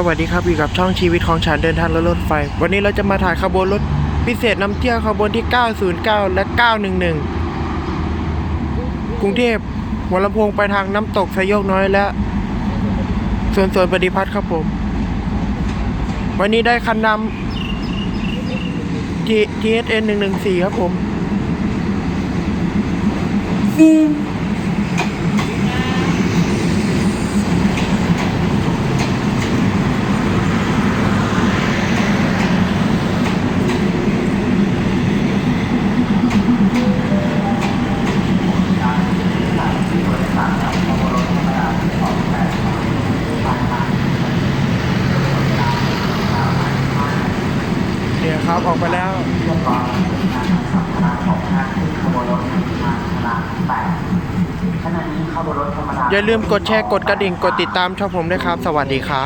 สวัสดีครับอยู่กับช่องชีวิตของฉันเดินทางรถรถไฟ วันนี้เราจะมาถ่ายขบวนรถพิเศษน้ำเที่ยวขบวนที่ 909 และ 911 กรุงเทพหัวลำโพงไปทางน้ำตกสยโยกน้อยและสวนสวนปฏิพัฒน์ครับผม วันนี้ได้คันนำ T- TSN 114 ครับผม ครับออกไปแล้วขณะนี้ขบวนรถธรรมดาอย่าลืมกดแชร์กดกระดิ่งกดติดตามช่องผมด้วยครับ สวัสดีครับ